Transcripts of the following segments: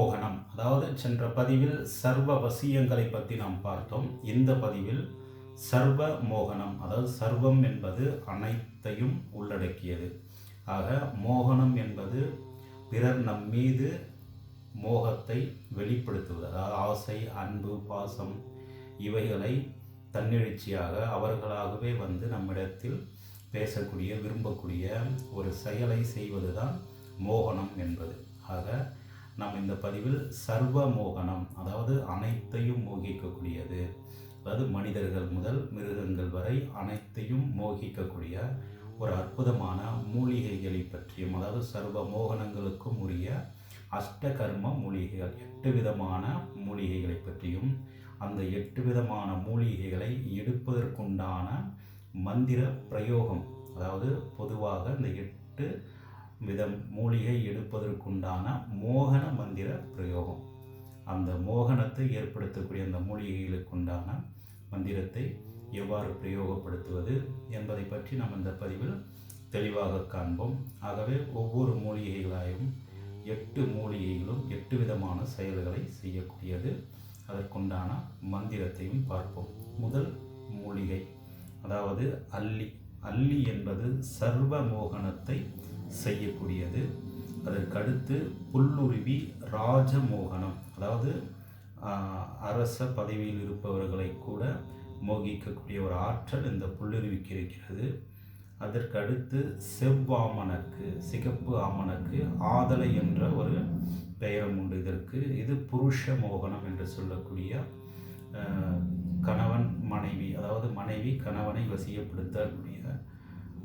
மோகனம். அதாவது சென்ற பதிவில் சர்வ வசியங்களை பற்றி நாம் பார்த்தோம். இந்த பதிவில் சர்வ மோகனம் அதாவது சர்வம் என்பது அனைத்தையும் உள்ளடக்கியது. ஆக மோகனம் என்பது பிறர் நம் மீது மோகத்தை வெளிப்படுத்துவது. அதாவது ஆசை அன்பு பாசம் இவைகளை தன்னெழுச்சியாக அவர்களாகவே வந்து நம்மிடத்தில் பேசக்கூடிய விரும்பக்கூடிய ஒரு செயலை செய்வது தான் மோகனம் என்பது. ஆக நாம் இந்த பதிவில் சர்வ மோகனம் அதாவது அனைத்தையும் மோகிக்கக்கூடியது அதாவது மனிதர்கள் முதல் மிருகங்கள் வரை அனைத்தையும் மோகிக்கக்கூடிய ஒரு அற்புதமான மூலிகைகளை பற்றியும் அதாவது சர்வ மோகனங்களுக்கும் உரிய அஷ்டகர்ம மூலிகைகள் எட்டு விதமான மூலிகைகளை பற்றியும் அந்த எட்டு விதமான மூலிகைகளை எடுப்பதற்குண்டான மந்திர பிரயோகம் அதாவது பொதுவாக இந்த எட்டு விதம் மூலிகை எடுப்பதற்குண்டான மோகன மந்திர பிரயோகம். அந்த மோகனத்தை ஏற்படுத்தக்கூடிய அந்த மூலிகைகளுக்குண்டான மந்திரத்தை எவ்வாறு பிரயோகப்படுத்துவது என்பதை பற்றி நாம் இந்த பதிவில் தெளிவாக காண்போம். ஆகவே ஒவ்வொரு மூலிகைகளாயும் எட்டு மூலிகைகளும் எட்டு விதமான செயல்களை செய்யக்கூடியது. அதற்குண்டான மந்திரத்தையும் பார்ப்போம். முதல் மூலிகை அதாவது அல்லி. அல்லி என்பது சர்வ மோகனத்தை செய்யக்கூடியது. அதற்கடுத்து புல்லுருவி ராஜமோகனம். அதாவது அரச பதவியில் இருப்பவர்களை கூட மோகிக்கக்கூடிய ஒரு ஆற்றல் இந்த புல்லுருவிக்கு இருக்கிறது. அதற்கடுத்து செவ்வாமனுக்கு சிகப்பு ஆமனுக்கு ஆதலை என்ற ஒரு பெயரும் உண்டு இதற்கு. இது புருஷ மோகனம் என்று சொல்லக்கூடிய கணவன் மனைவி அதாவது மனைவி கணவனை வசியப்படுத்தக்கூடிய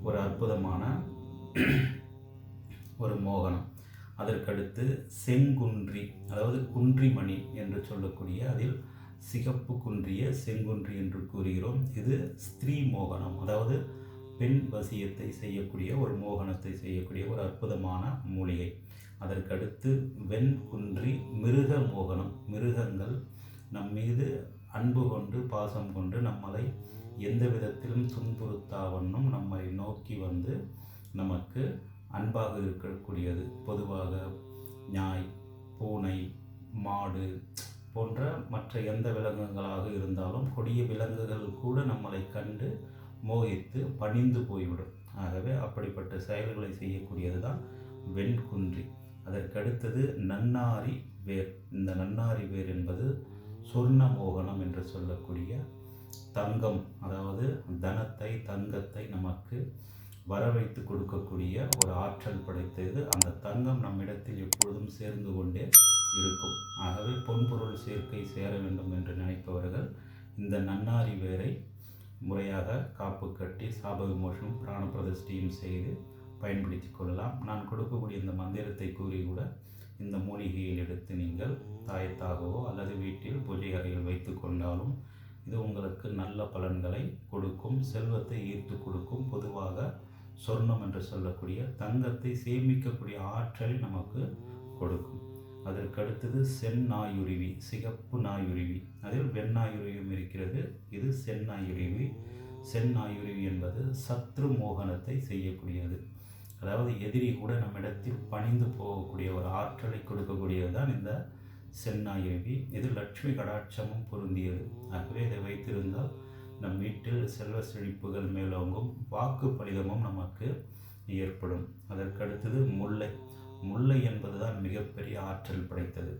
ஒரு அற்புதமான ஒரு மோகனம். அதற்கடுத்து செங்குன்றி அதாவது குன்றிமணி என்று சொல்லக்கூடிய அதில் சிகப்பு குன்றிய செங்குன்றி என்று கூறுகிறோம். இது ஸ்திரீ மோகனம் அதாவது பெண் வசியத்தை செய்யக்கூடிய ஒரு மோகனத்தை செய்யக்கூடிய ஒரு அற்புதமான மூலிகை. அதற்கடுத்து வெண் குன்றி மிருக மோகனம் மிருகங்கள் நம் மீது அன்பு கொண்டு பாசம் கொண்டு நம்மளை எந்த விதத்திலும் துன்புறுத்தாவண்ணும் நம்மை நோக்கி வந்து நமக்கு அன்பாக இருக்கக்கூடியது பொதுவாக நாய் பூனை மாடு போன்ற மற்ற எந்த விலங்குகளாக இருந்தாலும் கொடிய விலங்குகள் கூட நம்மளை கண்டு மோகித்து பணிந்து போய்விடும். ஆகவே அப்படிப்பட்ட செயல்களை செய்யக்கூடியது தான் வெண்குன்றி. அதற்கடுத்தது நன்னாரி வேர். இந்த நன்னாரி வேர் என்பது சொர்ண மோகனம் என்று சொல்லக்கூடிய தங்கம் அதாவது தனத்தை தங்கத்தை நமக்கு வர வைத்து கொடுக்கக்கூடிய ஒரு ஆற்றல் படைத்தது அந்த தங்கம் நம்மிடத்தில் எப்பொழுதும் சேர்ந்து கொண்டே இருக்கும். ஆகவே பொன்பொருள் சேர்க்கை சேர வேண்டும் என்று நினைப்பவர்கள் இந்த நன்னாரி வேரை முறையாக காப்பு கட்டி சாப விமோசனம் பிராண பிரதிஷ்டியும் செய்து பயன்படுத்தி கொள்ளலாம். நான் கொடுக்கக்கூடிய இந்த மந்திரத்தை கூறி கூட இந்த மூலிகையில் எடுத்து நீங்கள் தாயத்தாகவோ அல்லது வீட்டில் பூஜை அறையில் வைத்து கொண்டாலும் இது உங்களுக்கு நல்ல பலன்களை கொடுக்கும் செல்வத்தை ஈர்த்து கொடுக்கும். பொதுவாக சொர்ணம் என்று சொல்லக்கூடிய தங்கத்தை சேமிக்கக்கூடிய ஆற்றலை நமக்கு கொடுக்கும். அதற்கு அடுத்தது செந்நாயுருவி சிகப்பு நாயுருவி. அதில் வெண்ணாயுருவியும் இருக்கிறது. இது செந்நாயுருவி. செந்நாயுருவி என்பது சத்ரு மோகனத்தை செய்யக்கூடியது. அதாவது எதிரி கூட நம்மிடத்தில் பணிந்து போகக்கூடிய ஒரு ஆற்றலை கொடுக்கக்கூடியது தான் இந்த செந்நாயுருவி. இது லட்சுமி கடாட்சமும் பொருந்தியது. ஆகவே இதை வைத்திருந்தால் நம் வீட்டில் செல்வ செழிப்புகள் மேலோங்கும் வாக்கு பலிதமும் நமக்கு ஏற்படும். அதற்கடுத்தது முல்லை. முல்லை என்பது தான் மிகப்பெரிய ஆற்றல் படைத்தது.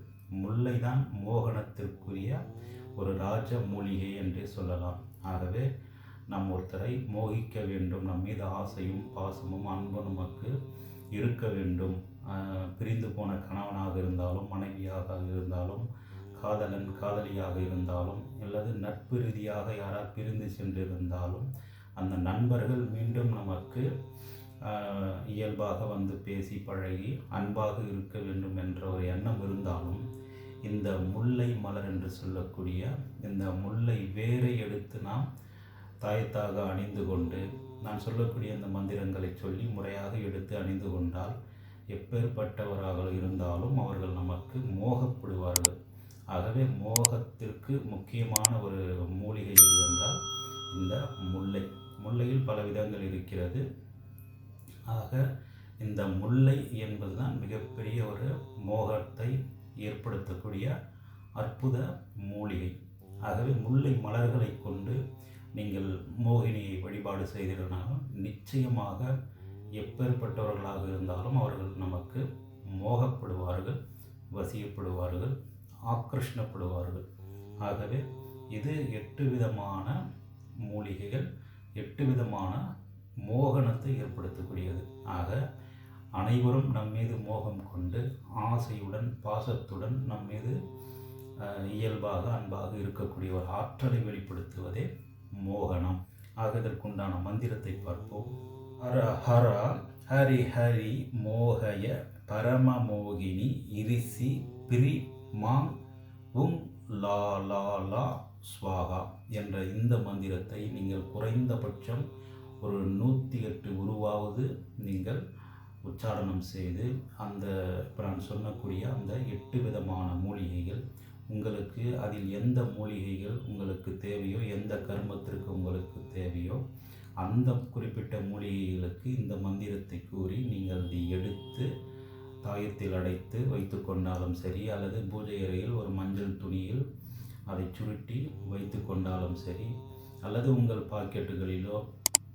முல்லை தான் மோகனத்திற்குரிய ஒரு ராஜ மூலிகை என்றே சொல்லலாம். ஆகவே நம் ஒருத்தரை மோகிக்க வேண்டும். நம் மீது ஆசையும் பாசமும் அன்பும் நமக்கு இருக்க வேண்டும். பிரிந்து போன கணவனாக இருந்தாலும் மனைவியாக இருந்தாலும் காதலன் காதலியாக இருந்தாலும் அல்லது நட்பு ரீதியாக யாரால் பிரிந்து சென்றிருந்தாலும் அந்த நண்பர்கள் மீண்டும் நமக்கு இயல்பாக வந்து பேசி பழகி அன்பாக இருக்க வேண்டும் என்ற ஒரு எண்ணம் இருந்தாலும் இந்த முல்லை மலர் என்று சொல்லக்கூடிய இந்த முல்லை வேரை எடுத்து நாம் தாயத்தாக அணிந்து கொண்டு நான் சொல்லக்கூடிய இந்த மந்திரங்களை சொல்லி முறையாக எடுத்து அணிந்து கொண்டால் எப்பேற்பட்டவராக இருந்தாலும் அவர்கள் நமக்கு மோகப்படுவார்கள். ஆகவே மோகத்திற்கு முக்கியமான ஒரு மூலிகை எதுவென்றால் இந்த முல்லை. முல்லையில் பல விதங்கள் இருக்கிறது. ஆக இந்த முல்லை என்பதுதான் மிகப்பெரிய ஒரு மோகத்தை ஏற்படுத்தக்கூடிய அற்புத மூலிகை. ஆகவே முல்லை மலர்களை கொண்டு நீங்கள் மோகினியை வழிபாடு செய்திருந்தாலும் நிச்சயமாக எப்பேற்பட்டவர்களாக இருந்தாலும் அவர்கள் நமக்கு மோகப்படுவார்கள் வசியப்படுவார்கள். ஆக்கர்ஷணப்படுவார்கள் ஆகவே இது எட்டு விதமான மூலிகைகள் எட்டு விதமான மோகனத்தை ஏற்படுத்தக்கூடியது. ஆக அனைவரும் நம் மீது மோகம் கொண்டு ஆசையுடன் பாசத்துடன் நம் மீது இயல்பாக அன்பாக இருக்கக்கூடிய ஒரு ஆற்றலை வெளிப்படுத்துவதே மோகனம். ஆக இதற்குண்டான மந்திரத்தை பார்ப்போம். ஹர ஹர ஹரி ஹரி மோகய பரமமோகினி இரிசி பிரி மாங் உங் லா லா லா ஸ்வாகா என்ற இந்த மந்திரத்தை நீங்கள் குறைந்தபட்சம் ஒரு நூற்றி எட்டு உருவாவது நீங்கள் உச்சாரணம் செய்து அந்த இப்போ நான் சொன்னக்கூடிய அந்த எட்டு விதமான மூலிகைகள் உங்களுக்கு அதில் எந்த மூலிகைகள் உங்களுக்கு தேவையோ எந்த கர்மத்திற்கு உங்களுக்கு தேவையோ அந்த குறிப்பிட்ட மூலிகைகளுக்கு இந்த மந்திரத்தை கூறி நீங்கள் அதை எடுத்து தாயத்தில் அடைத்து வைத்து கொண்டாலும் சரி அல்லது பூஜை அறையில் ஒரு மஞ்சள் துணியில் அதை சுருட்டி வைத்து கொண்டாலும் சரி அல்லது உங்கள் பாக்கெட்டுகளிலோ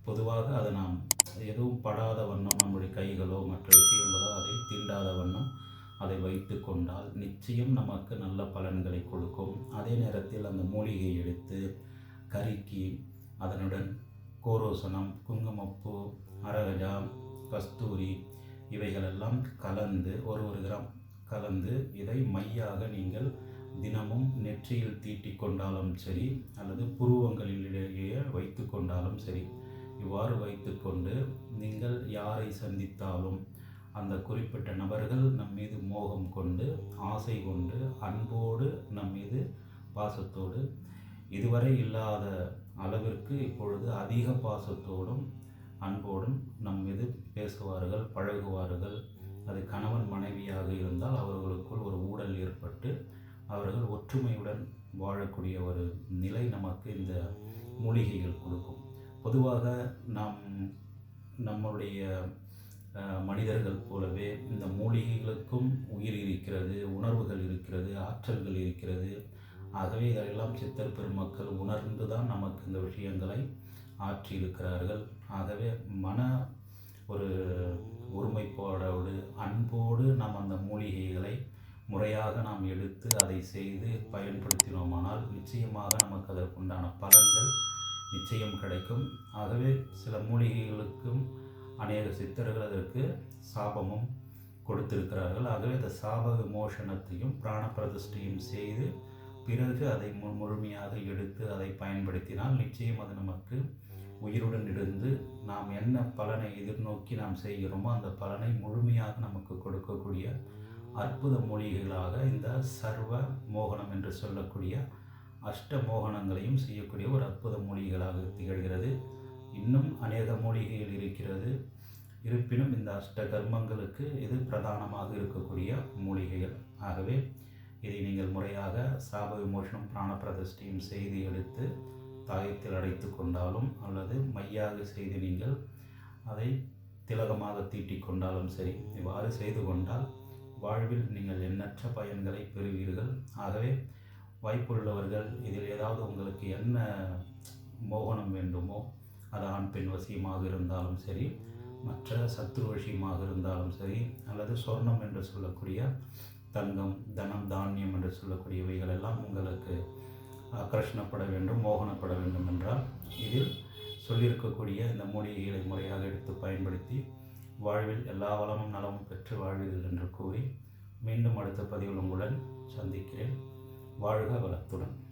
பொதுவாக அதை நாம் எதுவும் படாத வண்ணம் நம்முடைய கைகளோ மற்ற விஷயங்களோ அதை தீண்டாத வண்ணம் அதை வைத்து கொண்டால் நிச்சயம் நமக்கு நல்ல பலன்களை கொடுக்கும். அதே நேரத்தில் அந்த மூலிகை எடுத்து கருக்கி அதனுடன் கோரோசனம் குங்குமப்பூ அரகஜா கஸ்தூரி இவைகளெல்லாம் கலந்து ஒரு ஒரு கிராம் கலந்து இதை மையாக நீங்கள் தினமும் நெற்றியில் தீட்டி கொண்டாலும் சரி அல்லது புருவங்களிலேயே வைத்து கொண்டாலும் சரி இவ்வாறு வைத்துக்கொண்டு நீங்கள் யாரை சந்தித்தாலும் அந்த குறிப்பிட்ட நபர்கள் நம் மீது மோகம் கொண்டு ஆசை கொண்டு அன்போடு நம் மீது பாசத்தோடு இதுவரை இல்லாத அளவிற்கு இப்பொழுது அதிக பாசத்தோடும் அன்போடும் நம் மீது பேசுவார்கள் பழகுவார்கள். அது கணவன் மனைவியாக இருந்தால் அவர்களுக்குள் ஒரு ஊழல் ஏற்பட்டு அவர்கள் ஒற்றுமையுடன் வாழக்கூடிய ஒரு நிலை நமக்கு இந்த மூலிகைகள் கொடுக்கும். பொதுவாக நாம் நம்முடைய மனிதர்கள் போலவே இந்த மூலிகைகளுக்கும் உயிர் இருக்கிறது உணர்வுகள் இருக்கிறது ஆற்றல்கள் இருக்கிறது. ஆகவே இதெல்லாம் சித்தர் பெருமக்கள் உணர்ந்து தான் நமக்கு இந்த விஷயங்களை ஆற்றியிருக்கிறார்கள். ஆகவே மன ஒரு ஒருமைப்பாடோடு அன்போடு நாம் அந்த மூலிகைகளை முறையாக நாம் எடுத்து அதை செய்து பயன்படுத்தினோமானால் நிச்சயமாக நமக்கு அதற்குண்டான பலன்கள் நிச்சயம் கிடைக்கும். ஆகவே சில மூலிகைகளுக்கும் அநேக சித்தர்கள் அதற்கு சாபமும் கொடுத்திருக்கிறார்கள். ஆகவே அந்த சாப விமோசனத்தையும் பிராண பிரதிஷ்டையும் செய்து பிறகு அதை மு முழுமையாக எடுத்து அதை பயன்படுத்தினால் நிச்சயம் அது நமக்கு உயிருடன் இருந்து நாம் என்ன பலனை எதிர்நோக்கி நாம் செய்கிறோமோ அந்த பலனை முழுமையாக நமக்கு கொடுக்கக்கூடிய அற்புத மூலிகைகளாக இந்த சர்வ மோகனம் என்று சொல்லக்கூடிய அஷ்ட மோகனங்களையும் செய்யக்கூடிய ஒரு அற்புத மூலிகைகளாக திகழ்கிறது. இன்னும் அநேக மூலிகைகள் இருக்கிறது. இருப்பினும் இந்த அஷ்ட கர்மங்களுக்கு இது பிரதானமாக இருக்கக்கூடிய மூலிகைகள். ஆகவே இதை நீங்கள் முறையாக சாப விமோசனம் பிராண பிரதிஷ்டையும் செய்து எடுத்து தாயத்தில் அடைத்து கொண்டாலும் அல்லது மையாக செய்து நீங்கள் அதை திலகமாக தீட்டிக் கொண்டாலும் சரி இவ்வாறு செய்து கொண்டால் வாழ்வில் நீங்கள் எண்ணற்ற பயன்களை பெறுவீர்கள். ஆகவே வாய்ப்புள்ளவர்கள் இதில் ஏதாவது உங்களுக்கு என்ன மோகனம் வேண்டுமோ அது ஆண் பெண் வசியமாக இருந்தாலும் சரி மற்ற சத்ரு வசியமாக இருந்தாலும் சரி அல்லது சொர்ணம் என்று சொல்லக்கூடிய தங்கம் தனம் தானியம் என்று சொல்லக்கூடியவைகள் எல்லாம் உங்களுக்கு ஆக்கர்ஷணப்பட வேண்டும் மோகனப்பட வேண்டும் என்றால் இதில் சொல்லியிருக்கக்கூடிய இந்த மூலிகைகளை முறையாக எடுத்து பயன்படுத்தி வாழ்வில் எல்லா வளமும் நலமும் பெற்று வாழ்வீர்கள் என்று கூறி மீண்டும் அடுத்த பதிவில் உங்களுடன் சந்திக்கிறேன். வாழ்க வளத்துடன்.